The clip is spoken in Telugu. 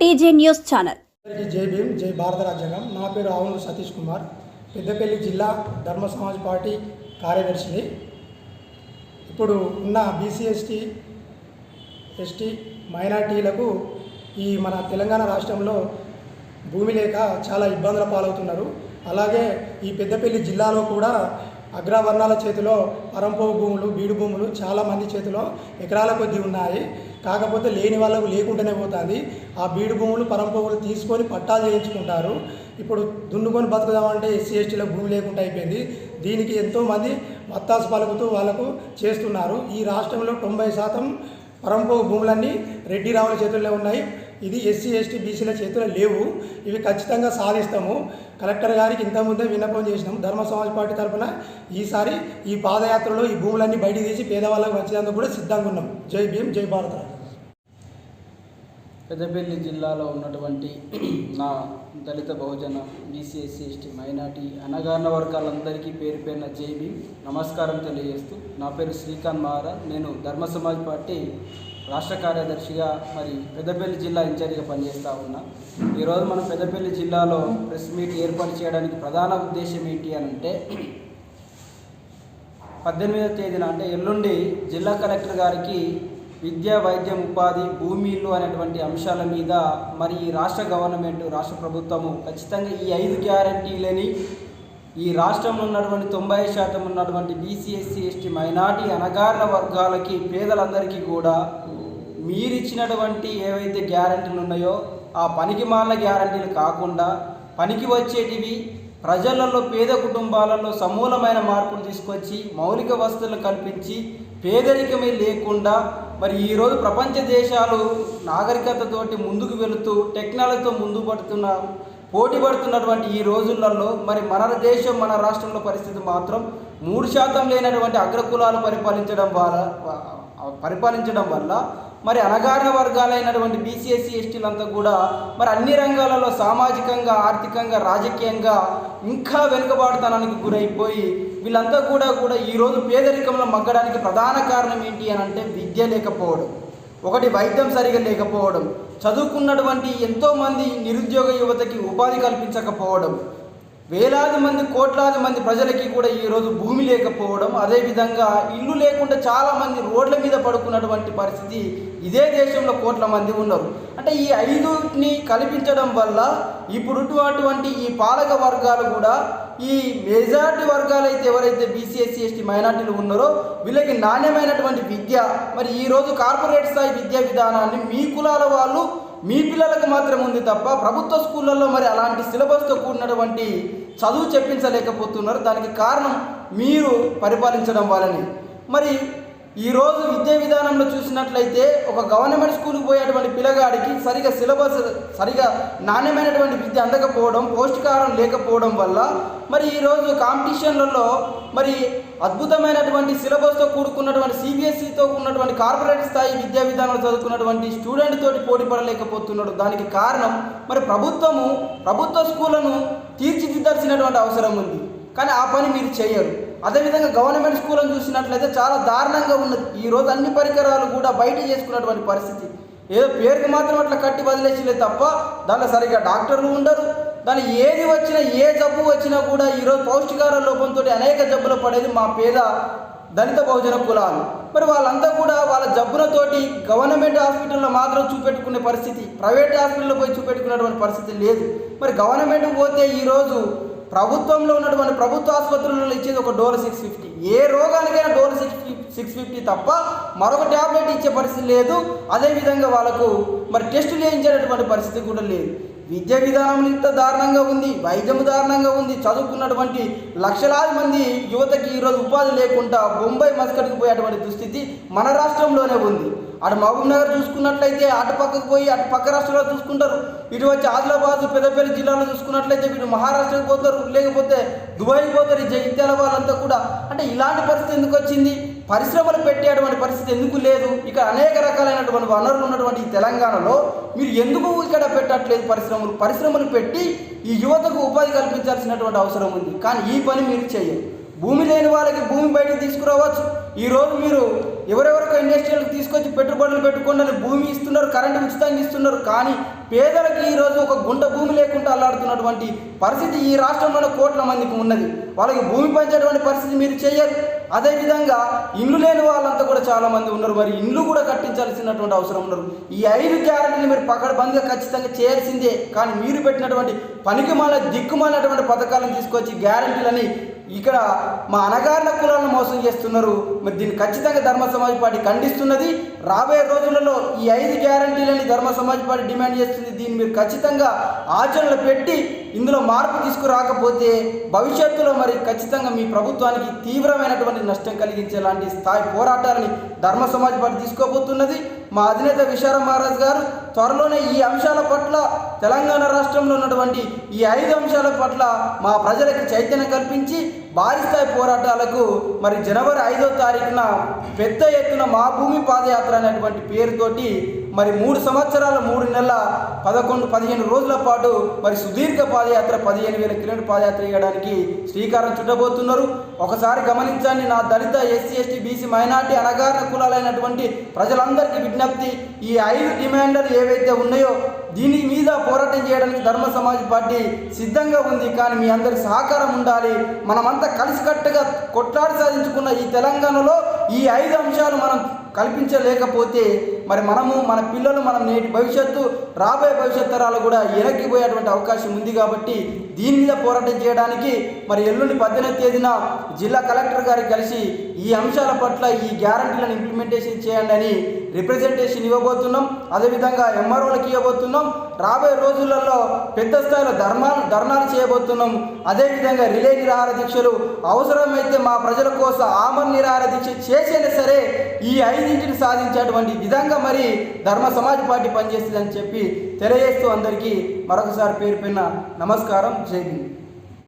TJ news channel. జై భీమ్ జై భారత రాజ్యాంగం. నా పేరు ఆవును సతీష్ కుమార్. పెద్దపల్లి జిల్లా ధర్మ సమాజ్ పార్టీ కార్యదర్శిని. ఇప్పుడు ఉన్న బీసీ ఎస్టీ ఎస్టీ మైనార్టీలకు ఈ మన తెలంగాణ రాష్ట్రంలో భూమి లేక చాలా ఇబ్బందుల పాలవుతున్నారు. అలాగే ఈ పెద్దపల్లి జిల్లాలో కూడా అగ్రవర్ణాల చేతిలో పరంపోవు భూములు బీడు భూములు చాలామంది చేతిలో ఎకరాల కొద్దీ ఉన్నాయి. కాకపోతే లేని వాళ్ళకు లేకుండానే పోతుంది. ఆ బీడు భూములు పరంపవులు తీసుకొని పట్టాలు చేయించుకుంటారు. ఇప్పుడు దున్నుకొని బతుకుదామంటే ఎస్సీ ఎస్టీలో భూమి లేకుండా అయిపోయింది. దీనికి ఎంతోమంది మత్తాసు పలుకుతూ వాళ్ళకు చేస్తున్నారు. ఈ రాష్ట్రంలో తొంభై శాతం పరంపవ భూములన్నీ రెడ్డి రావుల చేతుల్లో ఉన్నాయి. ఇది ఎస్సీ ఎస్టీ బీసీల చేతులు లేవు. ఇవి ఖచ్చితంగా సాధిస్తాము. కలెక్టర్ గారికి ఇంతకుముందే విన్నపం చేసినాము ధర్మ సమాజ్ పార్టీ తరఫున ఈసారి ఈ పాదయాత్రలో ఈ భూములన్నీ బయట తీసి పేదవాళ్ళకు వచ్చేందుకు కూడా సిద్ధంగా ఉన్నాం. జై భీమ్ జై భారత పెద్దపల్లి జిల్లాలో ఉన్నటువంటి నా దళిత బహుజన బీసీఎస్సీ ఎస్టీ మైనార్టీ అనగాన వర్గాలందరికీ పేరు పేరున జేబీ నమస్కారం తెలియజేస్తూ నా పేరు శ్రీకాంత్ మహారాజ్. నేను ధర్మ సమాజ్ పార్టీ రాష్ట్ర కార్యదర్శిగా మరి పెద్దపల్లి జిల్లా ఇన్ఛార్జిగా పనిచేస్తూ ఉన్నా. ఈరోజు మనం పెద్దపల్లి జిల్లాలో ప్రెస్ మీట్ ఏర్పాటు చేయడానికి ప్రధాన ఉద్దేశం ఏంటి అని అంటే పద్దెనిమిదవ తేదీన అంటే ఎల్లుండి జిల్లా కలెక్టర్ గారికి విద్య వైద్యం ఉపాధి భూమిలు అనేటువంటి అంశాల మీద మరి ఈ రాష్ట్ర గవర్నమెంట్ రాష్ట్ర ప్రభుత్వము ఖచ్చితంగా ఈ ఐదు గ్యారంటీలని ఈ రాష్ట్రంలో ఉన్నటువంటి తొంభై శాతం ఉన్నటువంటి బీసీ ఎస్సీ ఎస్టీ మైనార్టీ అనగారిన వర్గాలకి పేదలందరికీ కూడా మీరిచ్చినటువంటి ఏవైతే గ్యారంటీలు ఉన్నాయో ఆ పనికి మాలిన గ్యారంటీలు కాకుండా పనికి వచ్చేటివి ప్రజలలో పేద కుటుంబాలలో సమూలమైన మార్పులు తీసుకొచ్చి మౌలిక వసతులు కల్పించి పేదరికమే లేకుండా మరి ఈరోజు ప్రపంచ దేశాలు నాగరికతతోటి ముందుకు వెళుతూ టెక్నాలజీతో ముందు పడుతున్న పోటీ పడుతున్నటువంటి ఈ రోజులలో మరి మన దేశం మన రాష్ట్రంలో పరిస్థితి మాత్రం మూడు శాతం లేనటువంటి అగ్రకులాలు పరిపాలించడం వల్ల పరిపాలించడం వల్ల మరి అనగారిన వర్గాలైనటువంటి బీసీఎస్సీ ఎస్టీలంతా కూడా మరి అన్ని రంగాలలో సామాజికంగా ఆర్థికంగా రాజకీయంగా ఇంకా వెనుకబాటుతనానికి గురైపోయి వీళ్ళంతా కూడా కూడా ఈరోజు పేదరికంలో మగ్గడానికి ప్రధాన కారణం ఏంటి అని అంటే విద్య లేకపోవడం. ఒకటి వైద్యం సరిగా లేకపోవడం. చదువుకున్నటువంటి ఎంతోమంది నిరుద్యోగ యువతకి ఉపాధి కల్పించకపోవడం. వేలాది మంది కోట్లాది మంది ప్రజలకి కూడా ఈరోజు భూమి లేకపోవడం అదేవిధంగా ఇల్లు లేకుండా చాలామంది రోడ్ల మీద పడుకున్నటువంటి పరిస్థితి ఇదే దేశంలో కోట్ల మంది ఉన్నారు. అంటే ఈ ఐదుని కల్పించడం వల్ల ఇప్పుడున్నటువంటి ఈ పాలక వర్గాలు కూడా ఈ మెజారిటీ వర్గాలు అయితే ఎవరైతే బీసీఎస్సీ ఎస్టీ మైనార్టీలు ఉన్నారో వీళ్ళకి నాణ్యమైనటువంటి విద్య మరి ఈరోజు కార్పొరేట్ స్థాయి విద్యా విధానాన్ని మీ కులాల వాళ్ళు మీ పిల్లలకు మాత్రం ఉంది తప్ప ప్రభుత్వ స్కూళ్ళల్లో మరి అలాంటి సిలబస్తో కూడినటువంటి చదువు చెప్పించలేకపోతున్నారు. దానికి కారణం మీరు పరిపాలించడం వలని మరి ఈరోజు విద్యా విధానంలో చూసినట్లయితే ఒక గవర్నమెంట్ స్కూల్కి పోయేటువంటి పిల్లగాడికి సరిగా సిలబస్ సరిగా నాణ్యమైనటువంటి విద్య అందకపోవడం పౌష్టికాహారం లేకపోవడం వల్ల మరి ఈరోజు కాంపిటీషన్లలో మరి అద్భుతమైనటువంటి సిలబస్తో కూడుకున్నటువంటి సిబిఎస్ఈతో ఉన్నటువంటి కార్పొరేట్ స్థాయి విద్యా విధానం చదువుకున్నటువంటి స్టూడెంట్ తోటి పోటీ పడలేకపోతున్నాడు దానికి కారణం మరి ప్రభుత్వము ప్రభుత్వ స్కూళ్ళను తీర్చిదిద్దాల్సినటువంటి అవసరం ఉంది. కానీ ఆ పని మీరు చేయరు. అదేవిధంగా గవర్నమెంట్ స్కూళ్ళను చూసినట్లయితే చాలా దారుణంగా ఉన్నది. ఈరోజు అన్ని పరికరాలు కూడా బయట చేసుకున్నటువంటి పరిస్థితి. ఏదో పేరుకి మాత్రం అట్లా కట్టి వదిలేసిలే తప్ప దాంట్లో సరిగ్గా డాక్టర్లు ఉండరు. దాని ఏది వచ్చినా ఏ జబ్బు వచ్చినా కూడా ఈరోజు పౌష్టికార లోపంతో అనేక జబ్బులు పడేది మా పేద దళిత బహుజన కులాలు. మరి వాళ్ళంతా కూడా వాళ్ళ జబ్బులతోటి గవర్నమెంట్ హాస్పిటల్లో మాత్రం చూపెట్టుకునే పరిస్థితి ప్రైవేట్ హాస్పిటల్లో పోయి చూపెట్టుకునేటువంటి పరిస్థితి లేదు. మరి గవర్నమెంట్ పోతే ఈరోజు ప్రభుత్వంలో ఉన్నటువంటి ప్రభుత్వ ఆసుపత్రులలో ఇచ్చేది ఒక డోర్ సిక్స్ ఫిఫ్టీ. ఏ రోగానికైనా డోర్ సిక్స్ సిక్స్ ఫిఫ్టీ తప్ప మరొక ట్యాబ్లెట్ ఇచ్చే పరిస్థితి లేదు. అదేవిధంగా వాళ్ళకు మరి టెస్టులు చేయించేటటువంటి పరిస్థితి కూడా లేదు. విద్యా విధానం ఇంత దారుణంగా ఉంది వైద్యం దారుణంగా ఉంది చదువుకున్నటువంటి లక్షలాది మంది యువతకి ఈరోజు ఉపాధి లేకుండా బొంబాయి మస్కట్కి పోయేటువంటి దుస్థితి మన రాష్ట్రంలోనే ఉంది. అటు మహబూబ్ నగర్ చూసుకున్నట్లయితే అటు పక్కకు పోయి అటు పక్క రాష్ట్రాల్లో చూసుకుంటారు. ఇటు వచ్చి ఆదిలాబాద్ పెద్దపల్లి జిల్లాలో చూసుకున్నట్లయితే వీడు మహారాష్ట్రకి పోతారు లేకపోతే దుబాయ్కి పోతారు. జగిత్యాల వాళ్ళంతా కూడా. అంటే ఇలాంటి పరిస్థితి ఎందుకు వచ్చింది? పరిశ్రమలు పెట్టేటువంటి పరిస్థితి ఎందుకు లేదు? ఇక్కడ అనేక రకాలైనటువంటి వనరులు ఉన్నటువంటి ఈ తెలంగాణలో మీరు ఎందుకు ఇక్కడ పెట్టట్లేదు పరిశ్రమలు? పరిశ్రమలు పెట్టి ఈ యువతకు ఉపాధి కల్పించాల్సినటువంటి అవసరం ఉంది. కానీ ఈ పని మీరు చేయరు భూమి లేని వాళ్ళకి భూమి బయటకు తీసుకురావచ్చు. ఈరోజు మీరు ఎవరెవరికో ఇండస్ట్రీలకు తీసుకొచ్చి పెట్టుబడులు పెట్టుకోండి భూమి ఇస్తున్నారు కరెంటు ఉచితంగా ఇస్తున్నారు. కానీ పేదలకు ఈరోజు ఒక గుంట భూమి లేకుండా అల్లాడుతున్నటువంటి పరిస్థితి ఈ రాష్ట్రంలోనే కోట్ల మందికి ఉన్నది. వాళ్ళకి భూమి పంచేటువంటి పరిస్థితి మీరు చేయరు. అదేవిధంగా ఇల్లు లేని వాళ్ళంతా కూడా చాలా మంది ఉన్నారు. మరి ఇల్లు కూడా కట్టించాల్సినటువంటి అవసరం ఉన్నారు ఈ ఐదు గ్యారెంటీని మీరు పకడ్బందీగా ఖచ్చితంగా చేయాల్సిందే. కానీ మీరు పెట్టినటువంటి పనికి మాల దిక్కుమాలినటువంటి పథకాలను తీసుకొచ్చి గ్యారెంటీలని ఇక్కడ మా అనగారిన కులాలను మోసం చేస్తున్నారు. మరి దీన్ని ఖచ్చితంగా ధర్మ సమాజ్ పార్టీ ఖండిస్తున్నది. రాబోయే రోజులలో ఈ ఐదు గ్యారంటీలని ధర్మ సమాజ్ పార్టీ డిమాండ్ చేస్తుంది. దీన్ని మీరు ఖచ్చితంగా ఆచరణలో పెట్టి ఇందులో మార్పు తీసుకురాకపోతే భవిష్యత్తులో మరి ఖచ్చితంగా మీ ప్రభుత్వానికి తీవ్రమైనటువంటి నష్టం కలిగించేలాంటి స్థాయి పోరాటాలని ధర్మ సమాజ్ పార్టీ తీసుకోబోతున్నది. మా అధినేత విశారం మహారాజ్ గారు త్వరలోనే ఈ అంశాల పట్ల తెలంగాణ రాష్ట్రంలో ఉన్నటువంటి ఈ ఐదు అంశాల పట్ల మా ప్రజలకు చైతన్యం కల్పించి భారీ స్థాయి పోరాటాలకు మరి జనవరి ఐదో తారీఖున పెద్ద ఎత్తున మా భూమి పాదయాత్ర అనేటువంటి పేరుతోటి మరి మూడు సంవత్సరాల మూడు నెలల పదకొండు పదిహేను రోజుల పాటు మరి సుదీర్ఘ పాదయాత్ర పదిహేను వేల కిలోమీటర్ పాదయాత్ర చేయడానికి శ్రీకారం చుట్టబోతున్నారు. ఒకసారి గమనించండి నా దళిత ఎస్సీ ఎస్టీ బీసీ మైనార్టీ అనగారిన కులాలైనటువంటి ప్రజలందరికీ విజ్ఞప్తి ఈ ఐదు డిమాండర్లు ఏవైతే ఉన్నాయో దీని మీద పోరాటం చేయడానికి ధర్మ సమాజ్ పార్టీ సిద్ధంగా ఉంది. కానీ మీ అందరి సహకారం ఉండాలి. మనమంతా కలిసికట్టుగా కొట్లాడి సాధించుకున్న ఈ తెలంగాణలో ఈ ఐదు అంశాలు మనం కల్పించలేకపోతే మరి మనము మన పిల్లలు మనం నేటి భవిష్యత్తు రాబోయే భవిష్యత్ తరాలు కూడా వెనక్కిపోయేటువంటి అవకాశం ఉంది కాబట్టి దీని మీద పోరాటం చేయడానికి మరి ఎల్లుండి పద్దెనిమిది తేదీన జిల్లా కలెక్టర్ గారికి కలిసి ఈ అంశాల పట్ల ఈ గ్యారంటీలను ఇంప్లిమెంటేషన్ చేయండి అని రిప్రజెంటేషన్ ఇవ్వబోతున్నాం. అదేవిధంగా ఎంఆర్ఓలకు ఇవ్వబోతున్నాం. రాబోయే రోజులలో పెద్ద స్థాయిలో ధర్మాలు ధర్నాలు చేయబోతున్నాం. అదేవిధంగా రిలే నిరాహార దీక్షలు అవసరమైతే మా ప్రజల కోసం ఆమర్ నిరాహార దీక్ష చేసైనా సరే ఈ ఐదింటిని సాధించేటువంటి విధంగా మరి ధర్మ సమాజ్ పార్టీ పనిచేస్తుందని చెప్పి తెలియజేస్తూ అందరికీ మరొకసారి పేరు పైన నమస్కారం. జై హింద్.